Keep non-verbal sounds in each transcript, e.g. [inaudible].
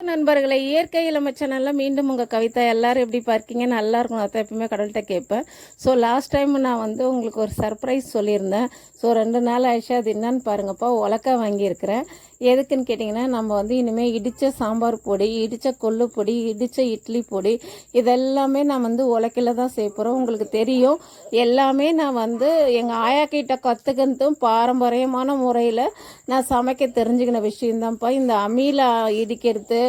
நண்பர்களை இயற்கை இளமை மீண்டும் உங்கள் கவிதா எல்லாரும் எப்படி பார்க்கீங்க? நல்லா இருக்கும் அதை எப்பவுமே கடவுள்கிட்ட கேட்பேன். ஸோ லாஸ்ட் டைம் நான் வந்து உங்களுக்கு ஒரு சர்ப்ரைஸ் சொல்லியிருந்தேன். ஸோ ரெண்டு நாள் ஆயிடுச்சு அது என்னன்னு பாருங்கப்பா உலக்க வாங்கியிருக்கிறேன். எதுக்குன்னு கேட்டிங்கன்னா நம்ம வந்து இனிமேல் இடித்த சாம்பார் பொடி இடித்த கொள்ளு பொடி இடித்த இட்லி பொடி இதெல்லாமே நான் வந்து உலக்கையில் தான் சேர்ப்புறோம் உங்களுக்கு தெரியும். எல்லாமே நான் வந்து எங்கள் ஆயா கிட்ட கற்றுக்கிறதும் பாரம்பரியமான முறையில் நான் சமைக்க தெரிஞ்சுக்கின விஷயம்தான்ப்பா இந்த அம்மியில் இடிக்கிறது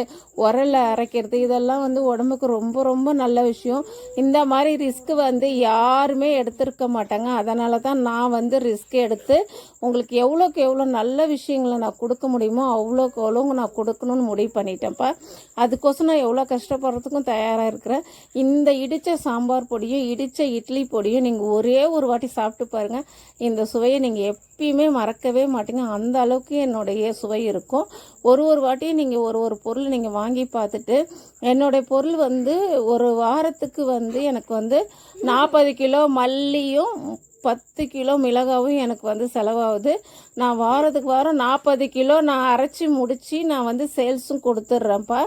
உரலில் அரைக்கிறது இதெல்லாம் வந்து உடம்புக்கு ரொம்ப ரொம்ப நல்ல விஷயம். இந்த மாதிரி ரிஸ்க் வந்து யாருமே எடுத்திருக்க மாட்டாங்க. அதனால தான் நான் வந்து ரிஸ்க் எடுத்து உங்களுக்கு எவ்வளோக்கு எவ்வளோ நல்ல விஷயங்களை நான் கொடுக்க முடியும் அவ்வளோக்கு அவ்வளோ நான் கொடுக்கணும்னு முடிவு பண்ணிட்டேன்ப்பா. அதுக்கோசம் நான் எவ்வளோ கஷ்டப்படுறதுக்கும் தயாராக இருக்கிறேன். இந்த இடித்த சாம்பார் பொடியும் இடித்த இட்லி பொடியும் நீங்கள் ஒரே ஒரு வாட்டி சாப்பிட்டு பாருங்கள் இந்த சுவையை நீங்கள் எப்பயுமே மறக்கவே மாட்டீங்க. அந்த அளவுக்கு என்னுடைய சுவை இருக்கும். ஒரு ஒரு வாட்டியும் நீங்கள் ஒரு ஒரு பொருள் நீங்கள் வாங்கி பார்த்துட்டு என்னுடைய பொருள் வந்து ஒரு வாரத்துக்கு வந்து எனக்கு வந்து நாற்பது கிலோ மல்லியும் பத்து கிலோ மிளகாவும் எனக்கு வந்து செலவாகுது. நான் வாரத்துக்கு வாரம் நாற்பது கிலோ நான் அரைச்சி முடித்து நான் வந்து சேல்ஸும் கொடுத்துட்றேன்ப்பா.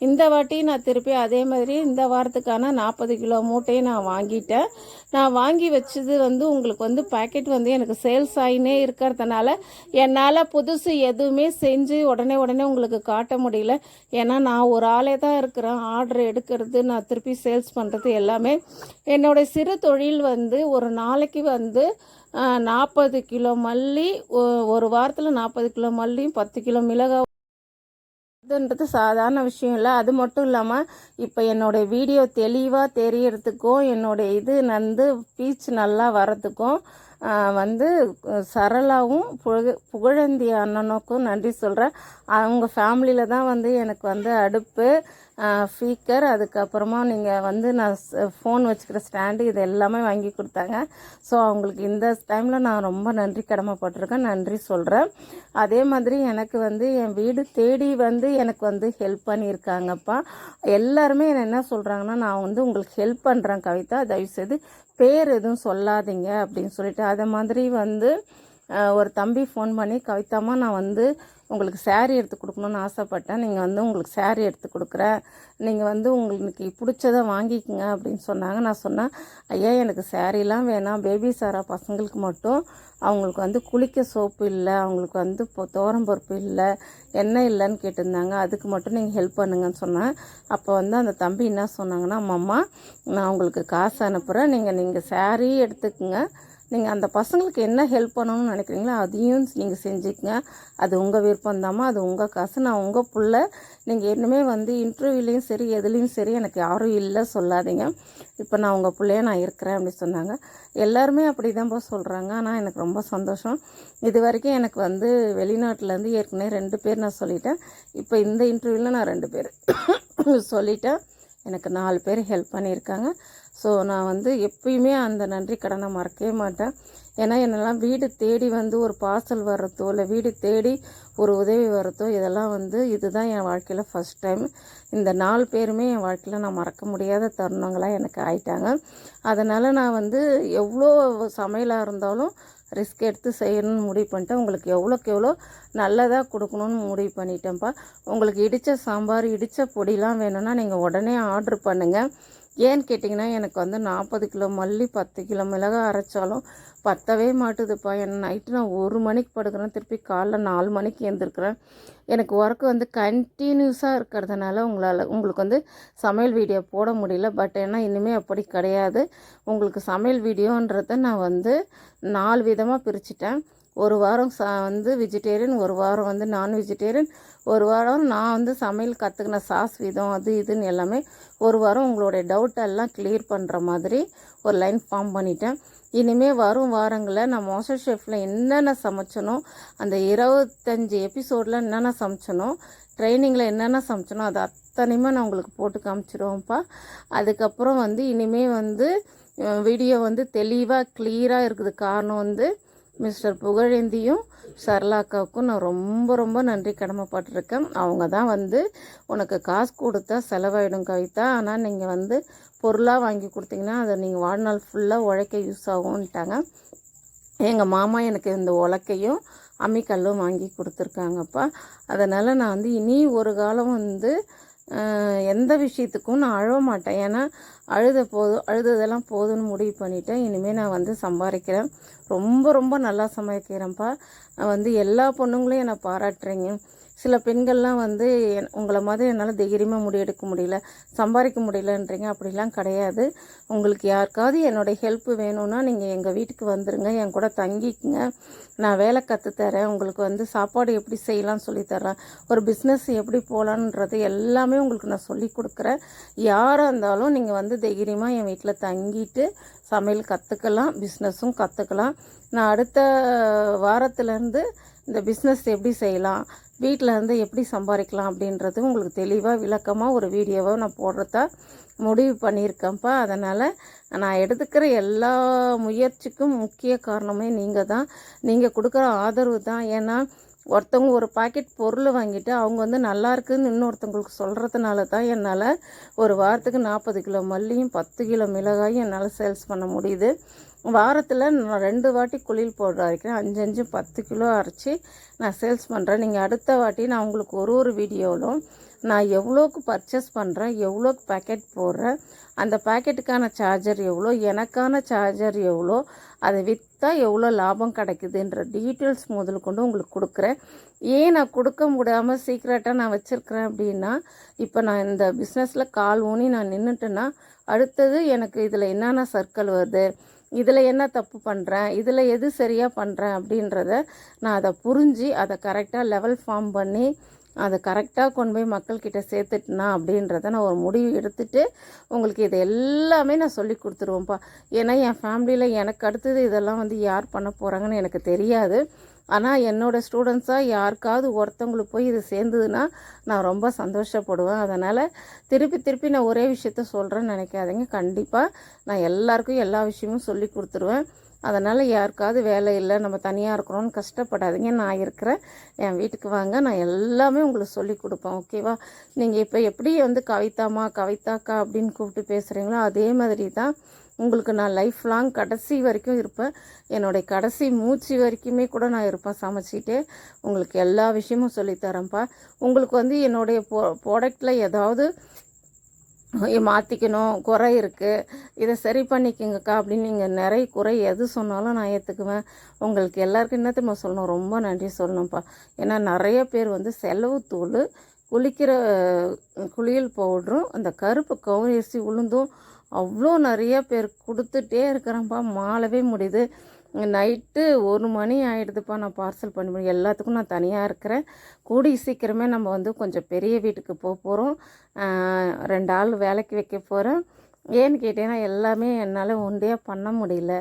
இந்த வாட்டி நான் திருப்பி அதே மாதிரி இந்த வாரத்துக்கான நாற்பது கிலோ மூட்டையும் நான் வாங்கிட்டேன். நான் வாங்கி வச்சது வந்து உங்களுக்கு வந்து பாக்கெட் வந்து எனக்கு சேல்ஸ் ஆகினே இருக்கிறதுனால என்னால் புதுசு எதுவுமே செஞ்சு உடனே உடனே உங்களுக்கு காட்ட முடியல. ஏன்னா நான் ஒரு ஆளே தான் இருக்கிறேன். ஆர்டர் எடுக்கிறது நான் திருப்பி சேல்ஸ் பண்ணுறது எல்லாமே. என்னோடய சிறு தொழில் வந்து ஒரு நாளைக்கு வந்து நாற்பது கிலோ மல்லி ஒ- ஒரு வாரத்தில் நாற்பது கிலோ மல்லியும் பத்து கிலோ மிளகாய் இதுன்றது சாதாரண விஷயம் இல்லை. அது மட்டும் இல்லாமல் இப்போ என்னோட வீடியோ தெளிவாக தெரியறதுக்கும் என்னுடைய இது வந்து பீச் நல்லா வரத்துக்கும் வந்து சரளாவும் புகழ புகழந்தி அண்ணனுக்கும் நன்றி சொல்கிறேன் அவங்க ஃபேமிலியில் தான் வந்து எனக்கு வந்து அடுப்பு. ஸ்பீக்கர் அதுக்கப்புறமா நீங்கள் வந்து நான் ஃபோன் வச்சுக்கிற ஸ்டாண்டு இது எல்லாமே வாங்கி கொடுத்தாங்க. ஸோ அவங்களுக்கு இந்த டைமில் நான் ரொம்ப நன்றி கடமைப்பட்டிருக்கேன். நன்றி சொல்கிறேன் அதே மாதிரி எனக்கு வந்து என் வீடு தேடி வந்து எனக்கு வந்து ஹெல்ப் பண்ணியிருக்காங்கப்பா. எல்லாருமே என்ன என்ன சொல்கிறாங்கன்னா நான் வந்து உங்களுக்கு ஹெல்ப் பண்ணுறேன் கவிதா. தயவுசெய்து பேர் எதுவும் சொல்லாதீங்க அப்படின்னு சொல்லிட்டு அதை மாதிரி வந்து ஒரு தம்பி ஃபோன் பண்ணி கவிதாமா நான் வந்து உங்களுக்கு சேரீ எடுத்து கொடுக்கணும்னு ஆசைப்பட்டேன். நீங்கள் வந்து உங்களுக்கு சேரீ எடுத்து கொடுக்குறேன் நீங்கள் வந்து உங்களுக்கு பிடிச்சதை வாங்கிக்கோங்க அப்படின்னு சொன்னாங்க. நான் சொன்னேன் ஐயா எனக்கு சேரீலாம் வேணாம். பேபி சாரா பசங்களுக்கு மட்டும் அவங்களுக்கு வந்து குளிக்க சோப்பு இல்லை அவங்களுக்கு வந்து இப்போ தோரம்பருப்பு இல்லை எண்ணெய் இல்லைன்னு கேட்டிருந்தாங்க. அதுக்கு மட்டும் நீங்கள் ஹெல்ப் பண்ணுங்கன்னு சொன்னேன். அப்போ வந்து அந்த தம்பி என்ன சொன்னாங்கன்னா அம்மா நான் உங்களுக்கு காசு அனுப்புகிறேன் நீங்கள் நீங்கள் சேரீ எடுத்துக்கங்க. நீங்கள் அந்த பசங்களுக்கு என்ன ஹெல்ப் பண்ணணும்னு நினைக்கிறீங்களோ அதையும் நீங்கள் செஞ்சுக்கங்க. அது உங்கள் விருப்பம்தாம்மா அது உங்கள் காசு. நான் உங்கள் பிள்ளை. நீங்கள் என்னமே வந்து இன்டர்வியூலேயும் சரி எதுலேயும் சரி எனக்கு யாரும் இல்லை சொல்லாதீங்க. இப்போ நான் உங்கள் பிள்ளைய நான் இருக்கிறேன் அப்படின்னு சொன்னாங்க. எல்லாருமே அப்படி தான்ப்பா சொல்கிறாங்க ஆனால் எனக்கு ரொம்ப சந்தோஷம். இது வரைக்கும் எனக்கு வந்து வெளிநாட்டிலேருந்து ஏற்கனவே ரெண்டு பேர் நான் சொல்லிட்டேன். இப்போ இந்த இன்டர்வியூவில் நான் ரெண்டு பேர் [coughs] சொல்லிட்டேன். எனக்கு நாலு பேர் ஹெல்ப் பண்ணியிருக்காங்க. ஸோ நான் வந்து எப்பயுமே அந்த நன்றி கடனை மறக்கவே மாட்டேன். ஏன்னா என்னெல்லாம் வீடு தேடி வந்து ஒரு பார்சல் வர்றதோ இல்லை வீடு தேடி ஒரு உதவி வர்றதோ இதெல்லாம் வந்து இதுதான் என் வாழ்க்கையில் ஃபஸ்ட் டைம் இந்த நாலு பேருமே என் வாழ்க்கையில் நான் மறக்க முடியாத தருணங்களாக எனக்கு ஆயிட்டாங்க. அதனால் நான் வந்து எவ்வளோ சமையலாக இருந்தாலும் ரிஸ்க் எடுத்து செய்யணும்னு முடிவு பண்ணிட்டேன். உங்களுக்கு எவ்வளோக்கு எவ்வளோ நல்லதாக கொடுக்கணும்னு முடிவு பண்ணிட்டேன்ப்பா. உங்களுக்கு இடித்த சாம்பார் இடித்த பொடிலாம் வேணும்னா நீங்கள் உடனே ஆர்டர் பண்ணுங்கள் ஏன்னு கேட்டிங்கன்னா எனக்கு வந்து நாற்பது கிலோ மல்லி பத்து கிலோ மிளகாய் அரைச்சாலும் பத்தவே மாட்டுதுப்பா. என் நைட்டு நான் ஒரு மணிக்கு படுக்கிறேன் திருப்பி காலைல நாலு மணிக்கு எழுந்திருக்கிறேன் எனக்கு ஒர்க் வந்து கண்டினியூஸாக இருக்கிறதுனால உங்களால் உங்களுக்கு வந்து சமையல் வீடியோ போட முடியல. பட் ஏன்னா இனிமேல் அப்படி கிடையாது. உங்களுக்கு சமையல் வீடியோன்றத நான் வந்து நாலு விதமாக பிரிச்சுட்டேன். ஒரு வாரம் ச வந்து வெஜிடேரியன் ஒரு வாரம் வந்து நான் வெஜிடேரியன் ஒரு வாரம் நான் வந்து சமையல் கற்றுக்கின சாஸ் விதம் அது இதுன்னு எல்லாமே ஒரு வாரம் உங்களுடைய டவுட்டெல்லாம் கிளியர் பண்ணுற மாதிரி ஒரு லைன் ஃபார்ம் பண்ணிட்டேன். இனிமேல் வரும் வாரங்களில் நான் மாஸ்டர் ஷெஃப்பில் என்னென்ன சமைச்சனோ அந்த இருபத்தஞ்சி எபிசோடில் என்னென்ன சமைச்சனோ ட்ரைனிங்கில் என்னென்ன சமைச்சனோ அது அத்தனையுமே நான் உங்களுக்கு போட்டு காமிச்சிடுவோம்ப்பா அதுக்கப்புறம் வந்து இனிமேல் வந்து வீடியோ வந்து தெளிவாக கிளியராக இருக்குது காரணம் வந்து மிஸ்டர் புகழேந்தியும் சரளாக்காவுக்கும் நான் ரொம்ப ரொம்ப நன்றி கடமைப்பட்டிருக்கேன். அவங்க தான் வந்து உனக்கு காசு கொடுத்தா செலவாயிடும் கவிதா. ஆனால் நீங்கள் வந்து பொருளாக வாங்கி கொடுத்தீங்கன்னா அதை நீங்கள் வாழ்நாள் ஃபுல்லாக உழைக்க யூஸ் ஆகும்ன்ட்டாங்க. எங்கள் மாமா எனக்கு இந்த உலக்கையும் அம்மிக்கல்லும் வாங்கி கொடுத்துருக்காங்கப்பா. அதனால் நான் வந்து இனி ஒரு காலம் வந்து எந்த விஷயத்துக்கும் நான் அழ மாட்டேன். ஏன்னா அழுத போதும் அழுததெல்லாம் போதும்னு முடிவு பண்ணிட்டேன். இனிமேல் நான் வந்து சம்பாதிக்கிறேன் ரொம்ப ரொம்ப நல்லா சம்பாதிக்கிறேன்ப்பா நான் வந்து எல்லா பொண்ணுங்களையும் என்னை பாராட்டுறீங்க. சில பெண்கள்லாம் வந்து என்- உங்களை மாதிரி என்னால் தைரியமாக முடிவெடுக்க முடியல சம்பாதிக்க முடியலன்றீங்க. அப்படிலாம் கிடையாது. உங்களுக்கு யாருக்காவது என்னுடைய ஹெல்ப் வேணும்னா நீங்கள் எங்கள் வீட்டுக்கு வந்துருங்க. என் கூட தங்கிக்குங்க. நான் வேலை கற்றுத்தரேன் உங்களுக்கு வந்து சாப்பாடு எப்படி செய்யலாம்னு சொல்லித்தரேன். ஒரு பிஸ்னஸ் எப்படி போகலான்றது எல்லாமே உங்களுக்கு நான் சொல்லி கொடுக்குறேன். யாராக இருந்தாலும் நீங்கள் வந்து தைரியமாக என் வீட்டில் தங்கிட்டு சமையல் கற்றுக்கலாம் பிஸ்னஸும் கற்றுக்கலாம் நான் அடுத்த வாரத்துலேருந்து இந்த பிஸ்னஸ் எப்படி செய்யலாம் வீட்டில் இருந்து எப்படி சம்பாதிக்கலாம் அப்படின்றது உங்களுக்கு தெளிவாக விளக்கமாக ஒரு வீடியோவை நான் போடுறதா முடிவு பண்ணியிருக்கேன்ப்பா. அதனால் நான் எடுத்துக்கிற எல்லா முயற்சிக்கும் முக்கிய காரணமே நீங்கள் தான் நீங்கள் கொடுக்குற ஆதரவு தான். ஏன்னா ஒருத்தவங்க ஒரு பாக்கெட் பொருள் வாங்கிட்டு அவங்க வந்து நல்லா இருக்குன்னு இன்னொருத்தவங்களுக்கு சொல்கிறதுனால தான் என்னால் ஒரு வாரத்துக்கு நாற்பது கிலோ மல்லியும் பத்து கிலோ மிளகாயும் என்னால் சேல்ஸ் பண்ண முடியுது. வாரத்தில் நான் ரெண்டு வாட்டி குளியல் போடுற அரைக்கிறேன் அஞ்சு அஞ்சு பத்து கிலோ அரைச்சி நான் சேல்ஸ் பண்ணுறேன் நீங்கள் அடுத்த வாட்டி நான் உங்களுக்கு ஒரு ஒரு வீடியோவிலும் நான் எவ்வளோக்கு பர்ச்சேஸ் பண்ணுறேன் எவ்வளோக்கு பேக்கெட் போடுறேன் அந்த பேக்கெட்டுக்கான சார்ஜர் எவ்வளோ எனக்கான சார்ஜர் எவ்வளோ அதை விற்றா எவ்வளோ லாபம் கிடைக்குதுன்ற டீட்டெயில்ஸ் முதல் கொண்டு உங்களுக்கு கொடுக்குறேன். ஏன் நான் கொடுக்க முடியாமல் சீக்ரெட்டாக நான் வச்சுருக்கிறேன் அப்படின்னா இப்போ நான் இந்த பிஸ்னஸில் கால் ஊனி நான் நின்றுட்டேன்னா அடுத்தது எனக்கு இதில் என்னென்ன சர்க்கிள் வருது இதில் என்ன தப்பு பண்ணுறேன் இதில் எது சரியாக பண்ணுறேன் அப்படின்றத நான் அதை புரிஞ்சு அதை கரெக்டாக லெவல் ஃபார்ம் பண்ணி அதை கரெக்டாக கொண்டு போய் மக்கள்கிட்ட சேர்த்துட்டுனா அப்படின்றத நான் ஒரு முடிவு எடுத்துட்டு உங்களுக்கு இது எல்லாமே நான் சொல்லி கொடுத்துருவேன்ப்பா ஏன்னா என் ஃபேமிலியில் எனக்கு அடுத்தது இதெல்லாம் வந்து யார் பண்ண போகிறாங்கன்னு எனக்கு தெரியாது. ஆனால் என்னோடய ஸ்டூடெண்ட்ஸாக யாருக்காவது ஒருத்தவங்களுக்கு போய் இது சேர்ந்ததுன்னா நான் ரொம்ப சந்தோஷப்படுவேன். அதனால் திருப்பி திருப்பி நான் ஒரே விஷயத்த சொல்கிறேன்னு நினைக்காதீங்க. கண்டிப்பாக நான் எல்லாருக்கும் எல்லா விஷயமும் சொல்லி கொடுத்துருவேன். அதனால் யாருக்காவது வேலை இல்லை நம்ம தனியாக இருக்கிறோன்னு கஷ்டப்படாதீங்க. நான் இருக்கிறேன் என் வீட்டுக்கு வாங்க. நான் எல்லாமே உங்களுக்கு சொல்லி கொடுப்பேன். ஓகேவா நீங்கள் இப்போ எப்படி வந்து கவிதாமா கவிதாக்கா அப்படின்னு கூப்பிட்டு பேசுகிறீங்களோ அதே மாதிரி தான் உங்களுக்கு நான் லைஃப் லாங் கடைசி வரைக்கும் இருப்பேன். என்னுடைய கடைசி மூச்சு வரைக்குமே கூட நான் இருப்பேன் சமைச்சிட்டு. உங்களுக்கு எல்லா விஷயமும் சொல்லித்தரேன்ப்பா உங்களுக்கு வந்து என்னுடைய ப்ரோ ப்ராடக்டில் ஏதாவது மாற்றிக்கணும் குறை இருக்குது இதை சரி பண்ணிக்கங்கக்கா அப்படின்னு நீங்கள் நிறைய குறை எது சொன்னாலும் நான் ஏற்றுக்குவேன் உங்களுக்கு எல்லாருக்கும் என்ன தெரியுமா சொல்லணும்? ரொம்ப நன்றி சொல்லணும்ப்பா. ஏன்னா நிறைய பேர் வந்து செலவு தூள் குளிக்கிற குளியல் பவுடரும் அந்த கருப்பு கவுனியரிசி உளுந்தும் அவ்வளோ நிறைய பேர் கொடுத்துட்டே இருக்கிறேன்ப்பா மாளவே முடியுது. நைட்டு ஒரு மணி ஆகிடுதுப்பா நான் பார்சல் பண்ணி முடியும் எல்லாத்துக்கும் நான் தனியாக இருக்கிறேன். கூடி சீக்கிரமே நம்ம வந்து கொஞ்சம் பெரிய வீட்டுக்கு போக போகிறோம் ரெண்டு ஆள் வேலைக்கு வைக்க போகிறேன் ஏன்னு கேட்டீங்கன்னா எல்லாமே என்னால் ஒன்றையாக பண்ண முடியல.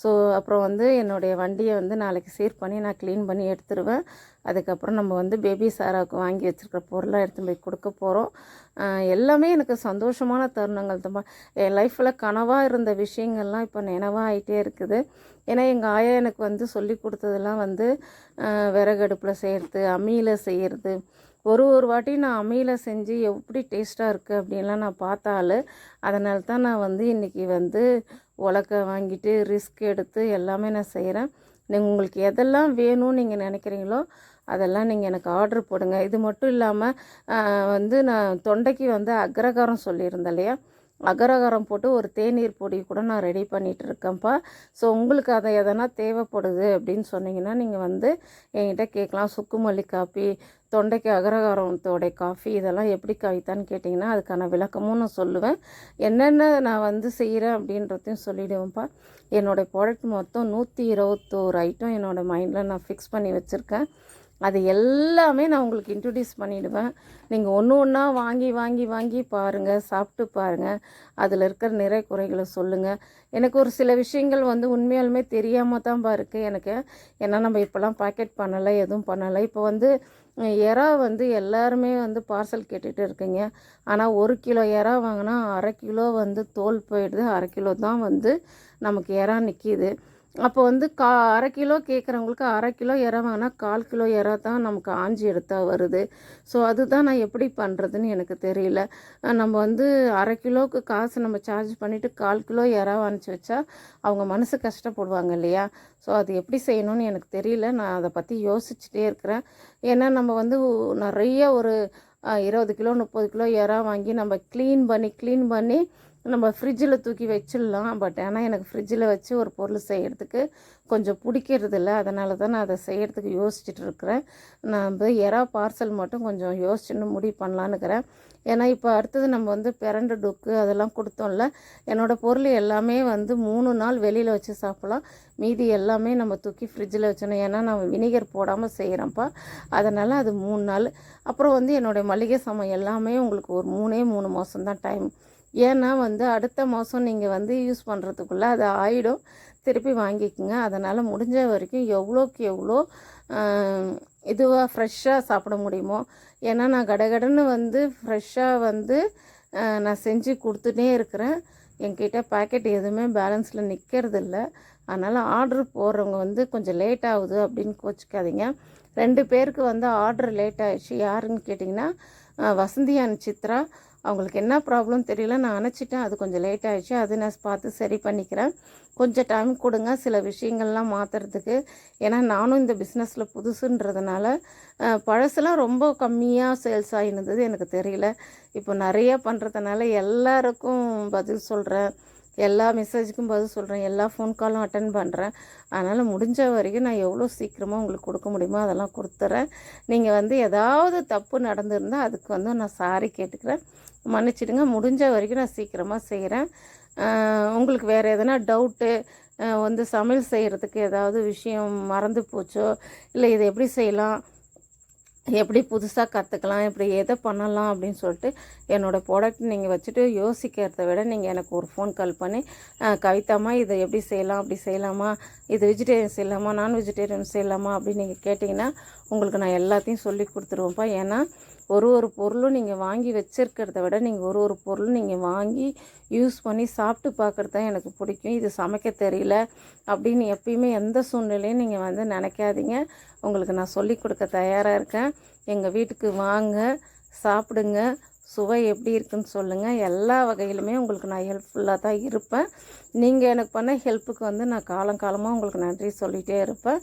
ஸோ அப்புறம் வந்து என்னுடைய வண்டியை வந்து நாளைக்கு சீர் பண்ணி நான் க்ளீன் பண்ணி எடுத்துருவேன். அதுக்கப்புறம் நம்ம வந்து பேபி சாராவுக்கு வாங்கி வச்சுருக்கிற பொருளாக எடுத்து போய் கொடுக்க போகிறோம் எல்லாமே எனக்கு சந்தோஷமான தருணங்கள் தான் என் லைஃப்பில் கனவாக இருந்த விஷயங்கள்லாம் இப்போ நினைவாக ஆகிட்டே இருக்குது. ஏன்னா எங்கள் ஆயா எனக்கு வந்து சொல்லி கொடுத்ததெல்லாம் வந்து விறகடுப்பில் செய்கிறது அம்மியில் செய்கிறது ஒரு ஒரு வாட்டி நான் அம்மியில் செஞ்சு எப்படி டேஸ்ட்டாக இருக்குது அப்படின்லாம் நான் பார்த்தாலும் அதனால தான் நான் வந்து இன்றைக்கி வந்து உலக்க வாங்கிட்டு ரிஸ்க் எடுத்து எல்லாமே நான் செய்கிறேன் நீங்கள் உங்களுக்கு எதெல்லாம் வேணும்னு நீங்கள் நினைக்கிறீங்களோ அதெல்லாம் நீங்கள் எனக்கு ஆர்டர் போடுங்க. இது மட்டும் இல்லாமல் வந்து நான் தொண்டைக்கு வந்து அக்ரகாரம் சொல்லியிருந்தேன் இல்லையா? அகரகாரம் போட்டு ஒரு தேநீர் பொடி கூட நான் ரெடி பண்ணிகிட்டு இருக்கேன்ப்பா ஸோ உங்களுக்கு அதை எதனா தேவைப்படுது அப்படின்னு சொன்னீங்கன்னா நீங்கள் வந்து என்கிட்ட கேட்கலாம். சுக்குமல்லி காப்பி தொண்டைக்கு அகரகாரத்தோடைய காஃபி இதெல்லாம் எப்படி கவிதான்னு கேட்டிங்கன்னா அதுக்கான விளக்கமும் நான் சொல்லுவேன். என்னென்ன நான் வந்து செய்கிறேன் அப்படின்றதையும் சொல்லிவிடுவேன்ப்பா என்னோடய ப்ராடக்ட் மொத்தம் நூற்றி இருபத்தோரு ஐட்டம் என்னோடய மைண்டில் நான் ஃபிக்ஸ் பண்ணி வச்சுருக்கேன். அது எல்லாமே நான் உங்களுக்கு இன்ட்ரடியூஸ் பண்ணிவிடுவேன் நீங்கள் ஒன்று ஒன்றா வாங்கி வாங்கி வாங்கி பாருங்கள் சாப்பிட்டு பாருங்கள் அதில் இருக்கிற நிறை குறைகளை சொல்லுங்கள் எனக்கு ஒரு சில விஷயங்கள் வந்து உண்மையாலுமே தெரியாமல் தான் பா இருக்குது எனக்கு. ஏன்னா நம்ம இப்போல்லாம் பாக்கெட் பண்ணலை எதுவும் பண்ணலை. இப்போ வந்து எறா வந்து எல்லாருமே வந்து பார்சல் கேட்டுகிட்டு இருக்கீங்க. ஆனால் ஒரு கிலோ எறா வாங்கினா அரை கிலோ வந்து தோல் போயிடுது. அரை கிலோ தான் வந்து நமக்கு எறா நிற்கிது அப்போ வந்து கா அரை கிலோ கேட்குறவங்களுக்கு அரை கிலோ இறா வாங்கினா கால் கிலோ இறா தான் நமக்கு ஆஞ்சி எடுத்தால் வருது. ஸோ அதுதான் நான் எப்படி பண்ணுறதுன்னு எனக்கு தெரியல. நம்ம வந்து அரை கிலோவுக்கு காசு நம்ம சார்ஜ் பண்ணிவிட்டு கால் கிலோ இறா அனுப்பிச்சி வச்சா அவங்க மனசு கஷ்டப்படுவாங்க இல்லையா? ஸோ அது எப்படி செய்யணும்னு எனக்கு தெரியல. நான் அதை பற்றி யோசிச்சுட்டே இருக்கிறேன். ஏன்னா நம்ம வந்து நிறைய ஒரு இருபது கிலோ முப்பது கிலோ இறா வாங்கி நம்ம க்ளீன் பண்ணி க்ளீன் பண்ணி நம்ம ஃப்ரிட்ஜில் தூக்கி வச்சிடலாம். பட் ஆனால் எனக்கு ஃப்ரிட்ஜில் வச்சு ஒரு பொருள் செய்கிறதுக்கு கொஞ்சம் பிடிக்கிறது இல்லை அதனால தான் நான் அதை செய்கிறதுக்கு யோசிச்சுட்டு இருக்கிறேன். நான் வந்து எறா பார்சல் மட்டும் கொஞ்சம் யோசிச்சுன்னு முடிவு பண்ணலான்னுக்கிறேன் ஏன்னா இப்போ அடுத்தது நம்ம வந்து பிரண்டு டுக்கு அதெல்லாம் கொடுத்தோம்ல என்னோடய பொருள் எல்லாமே வந்து மூணு நாள் வெளியில் வச்சு சாப்பிட்லாம். மீதி எல்லாமே நம்ம தூக்கி ஃப்ரிட்ஜில் வச்சணும் ஏன்னா நான் வினிகர் போடாமல் செய்கிறேன்ப்பா அதனால் அது மூணு நாள். அப்புறம் வந்து என்னுடைய மளிகை சாமான் எல்லாமே உங்களுக்கு ஒரு மூணே மூணு மாதம் தான் டைம் ஏன்னா வந்து அடுத்த மாதம் நீங்கள் வந்து யூஸ் பண்ணுறதுக்குள்ளே அது ஆயிடும். திருப்பி வாங்கிக்கோங்க. அதனால் முடிஞ்ச வரைக்கும் எவ்வளோக்கு எவ்வளோ இதுவாக ஃப்ரெஷ்ஷாக சாப்பிட முடியுமோ. ஏன்னா நான் கடகடன்னு வந்து ஃப்ரெஷ்ஷாக வந்து நான் செஞ்சு கொடுத்துட்டே இருக்கிறேன். என்கிட்ட பாக்கெட் எதுவுமே பேலன்ஸில் நிற்கிறது இல்லை அதனால் ஆர்டர் போடுறவங்க வந்து கொஞ்சம் லேட் ஆகுது அப்படின்னு கோச்சிக்காதீங்க. ரெண்டு பேருக்கு வந்து ஆர்டர் லேட் ஆகிடுச்சு யாருன்னு கேட்டிங்கன்னா வசந்தி அண்ட் சித்ரா அவங்களுக்கு என்ன ப்ராப்ளம் தெரியல நான் அணைச்சிட்டேன். அது கொஞ்சம் லேட் ஆகிடுச்சு அது நான் பார்த்து சரி பண்ணிக்கிறேன். கொஞ்சம் டைம் கொடுங்க. சில விஷயங்கள்லாம் மாற்றுறதுக்கு ஏன்னா நானும் இந்த பிஸ்னஸில் புதுசுன்றதுனால பழசுலாம் ரொம்ப கம்மியாக சேல்ஸ் ஆகிருந்தது எனக்கு தெரியல. இப்போ நிறையா பண்ணுறதுனால எல்லாருக்கும் பதில் சொல்கிறேன் எல்லா மெசேஜுக்கும் பதில் சொல்கிறேன் எல்லா ஃபோன் காலும் அட்டன் பண்ணுறேன் அதனால் முடிஞ்ச வரைக்கும் நான் எவ்வளோ சீக்கிரமாக உங்களுக்கு கொடுக்க முடியுமோ அதெல்லாம் கொடுத்துட்றேன் நீங்கள் வந்து ஏதாவது தப்பு நடந்திருந்தால் அதுக்கு வந்து நான் சாரி கேட்டுக்கிறேன். மன்னிச்சிடுங்க. முடிஞ்ச வரைக்கும் நான் சீக்கிரமாக செய்கிறேன் உங்களுக்கு வேறு எதனா டவுட்டு வந்து சமையல் செய்கிறதுக்கு ஏதாவது விஷயம் மறந்து போச்சோ இல்லை இதை எப்படி செய்யலாம்? எப்படி புதுசாக கற்றுக்கலாம் இப்படி எதை பண்ணலாம் அப்படின்னு சொல்லிட்டு என்னோடய ப்ராடக்ட் நீங்கள் வச்சுட்டு யோசிக்கிறத விட நீங்கள் எனக்கு ஒரு ஃபோன் கால் பண்ணி கவிதாமா கவிதாம்மா இதை எப்படி செய்யலாம் அப்படி செய்யலாமா? இது வெஜிடேரியன் செய்யலாமா? நான் வெஜிடேரியன் செய்யலாமா? அப்படின்னு நீங்கள் கேட்டிங்கன்னா உங்களுக்கு நான் எல்லாத்தையும் சொல்லி கொடுத்துருவேன்ப்பா. ஏன்னா ஒரு ஒரு பொருளும் நீங்கள் வாங்கி வச்சிருக்கிறத விட நீங்கள் ஒரு ஒரு பொருளும் நீங்கள் வாங்கி யூஸ் பண்ணி சாப்பிட்டு பார்க்குறது தான் எனக்கு பிடிக்கும். இது சமைக்க தெரியல அப்படின்னு எப்பயுமே எந்த சூழ்நிலையும் நீங்கள் வந்து நினைக்காதீங்க. உங்களுக்கு நான் சொல்லி கொடுக்க தயாராக இருக்கேன். எங்கள் வீட்டுக்கு வாங்க சாப்பிடுங்க. சுவை எப்படி இருக்குன்னு சொல்லுங்கள் எல்லா வகையிலுமே உங்களுக்கு நான் ஹெல்ப்ஃபுல்லாக தான் இருப்பேன். நீங்கள் எனக்கு பண்ண ஹெல்ப்புக்கு வந்து நான் காலங்காலமாக உங்களுக்கு நன்றி சொல்லிகிட்டே இருப்பேன்.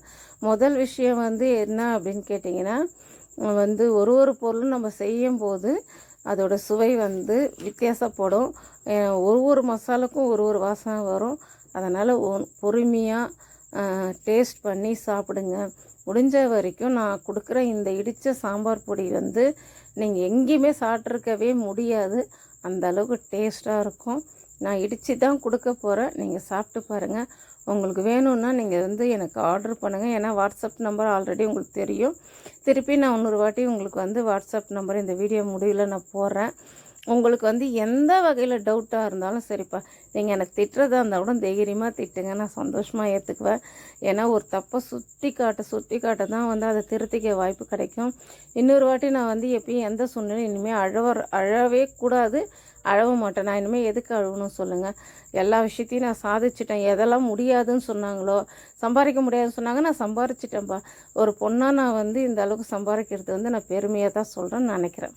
முதல் விஷயம் வந்து என்ன அப்படின்னு கேட்டிங்கன்னா வந்து ஒரு ஒரு பொருளும் நம்ம செய்யும்போது அதோட சுவை வந்து வித்தியாசப்படும். ஒரு ஒரு மசாலுக்கும் ஒரு ஒரு வாசனை வரும். அதனால் பொறுமையாக டேஸ்ட் பண்ணி சாப்பிடுங்க. முடிஞ்ச வரைக்கும் நான் கொடுக்குற இந்த இடித்த சாம்பார் பொடி வந்து நீங்கள் எங்கேயுமே சாப்பிட்ருக்கவே முடியாது. அந்த அளவுக்கு டேஸ்ட்டாக இருக்கும். நான் இடித்து தான் கொடுக்க போகிறேன் நீங்கள் சாப்பிட்டு பாருங்கள் உங்களுக்கு வேணும்னா நீங்கள் வந்து எனக்கு ஆர்டர் பண்ணுங்கள் ஏன்னா வாட்ஸ்அப் நம்பர் ஆல்ரெடி உங்களுக்கு தெரியும். திருப்பி நான் இன்னொரு வாட்டி உங்களுக்கு வந்து வாட்ஸ்அப் நம்பர் இந்த வீடியோ முடிவில் நான் போடுறேன். உங்களுக்கு வந்து எந்த வகையில் டவுட்டாக இருந்தாலும் சரிப்பா. நீங்கள் எனக்கு திட்டுறதா இருந்தால் கூட தைரியமாக திட்டுங்க. நான் சந்தோஷமாக ஏற்றுக்குவேன் ஏன்னா ஒரு தப்பை சுட்டி காட்ட சுட்டி காட்ட தான் வந்து அதை திருத்திக்க வாய்ப்பு கிடைக்கும். இன்னொரு வாட்டி நான் வந்து எப்பயும் எந்த சூழ்நிலையும் இனிமேல் அழவ அழவே கூடாது. அழவ மாட்டேன். நான் இனிமேல் எதுக்கு அழுகணும் சொல்லுங்கள் எல்லா விஷயத்தையும் நான் சாதிச்சிட்டேன். எதெல்லாம் முடியாதுன்னு சொன்னாங்களோ சம்பாதிக்க முடியாதுன்னு சொன்னாங்க நான் சம்பாரிச்சிட்டேன்ப்பா ஒரு பொண்ணாக நான் வந்து இந்த அளவுக்கு சம்பாதிக்கிறது வந்து நான் பெருமையாக தான் சொல்கிறேன்னு நினைக்கிறேன்.